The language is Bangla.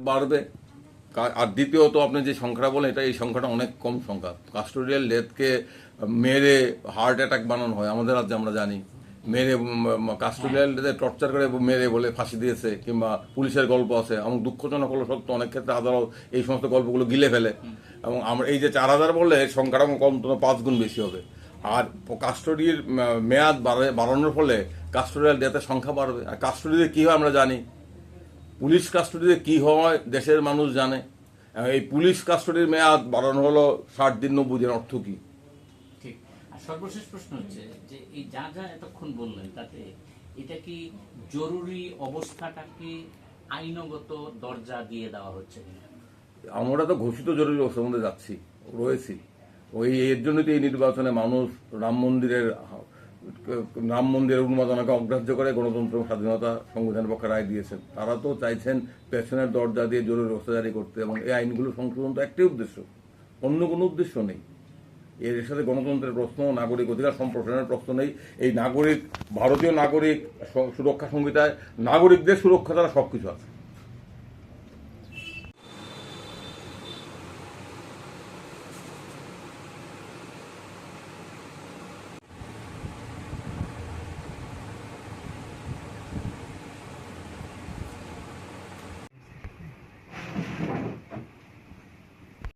বাড়বে। আর দ্বিতীয়ত আপনি যে সংখ্যাটা বলেন এটা এই সংখ্যাটা অনেক কম সংখ্যা। কাস্টোডিয়াল ডেথকে মেরে হার্ট অ্যাটাক বানানো হয় আমাদের রাজ্যে আমরা জানি। মেরে কাস্টোডিয়াল ডেথে টর্চার করে মেরে বলে ফাঁসি দিয়েছে কিংবা পুলিশের গল্প আছে। এবং দুঃখজনক হলো সত্য অনেক ক্ষেত্রে আদালত এই সমস্ত গল্পগুলো গিলে ফেলে। এবং আমরা এই যে চার হাজার বললে সংখ্যাটা কম তো পাঁচ গুণ বেশি হবে। আর কাস্টডির মেয়াদ বাড়ে- বাড়ানোর ফলে কাস্টোডিয়াল ডেথের সংখ্যা বাড়বে। আর কাস্টডিতে কী হয় আমরা জানি? পুলিশ কাস্টডিতে কি হয় দেশের মানুষ জানে। এই পুলিশ কাস্টডির মেয়াদ বাড়ানো হলো ষাট দিন নব্বই দিন অর্থ কি? ঠিক। আর সর্বশেষ প্রশ্ন হচ্ছে যে এই যা যা এতক্ষণ বললেন তাতে এটা কি জরুরি অবস্থাটাকে আইনগত দরজা দিয়ে দেওয়া হচ্ছে আমরা তো ঘোষিত জরুরি অবস্থার মধ্যে যাচ্ছি রয়েছি। ওই এর জন্যই তো এই নির্বাচনে মানুষ রাম মন্দিরের রাম মন্দিরের উন্মাদনাকে অগ্রাহ্য করে গণতন্ত্র স্বাধীনতা সংবিধানের পক্ষে রায় দিয়েছেন। তারা তো চাইছেন পেছনের দরজা দিয়ে জরুরি অবস্থা জারি করতে এবং এই আইনগুলো সংশোধন তো একটাই উদ্দেশ্য। অন্য কোনো উদ্দেশ্য নেই। এর সাথে গণতন্ত্রের প্রশ্ন, নাগরিক অধিকার সম্প্রসারণের প্রশ্ন নেই। এই নাগরিক, ভারতীয় নাগরিক সুরক্ষা সংহিতায় নাগরিকদের সুরক্ষা দ্বারা সবকিছু আছে।